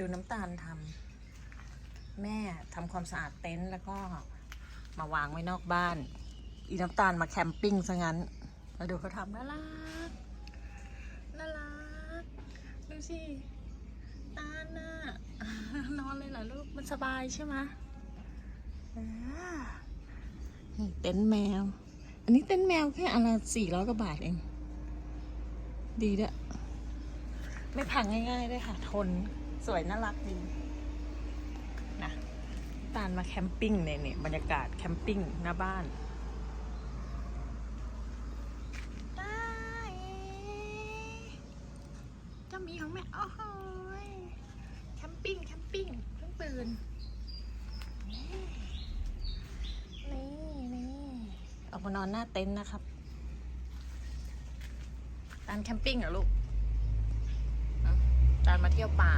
ดูน้ำตาลทำแม่ทำความสะอาดเต็นท์แล้วก็มาวางไว้นอกบ้าน อีน้ำตาลมาแคมปิ้งซะงั้นมาดูเขาทำน่ารักน่ารักดูสิตาลน่ะนอนเลยเหรอลูกมันสบายใช่ไหมนี่เต็นท์แมว อันนี้เต็นท์แมวแค่อันละสี่ร้อยกว่าบาทเอง ดีด้วยไม่พังง่ายๆด้วยค่ะทน สวยน่ารักดีนะตาลมาแคมปิ้งเนี่ยเนี่ยบรรยากาศแคมปิ้งหน้าบ้านได้เจ้าหมีของแม่โอ้โหยแคมปิ้งแคมปิ้งเพิ่งตื่นนี่นี่ออกมานอนหน้าเต็นท์นะครับตาลแคมปิ้งเหรอลูกตอนมาเที่ยวป่า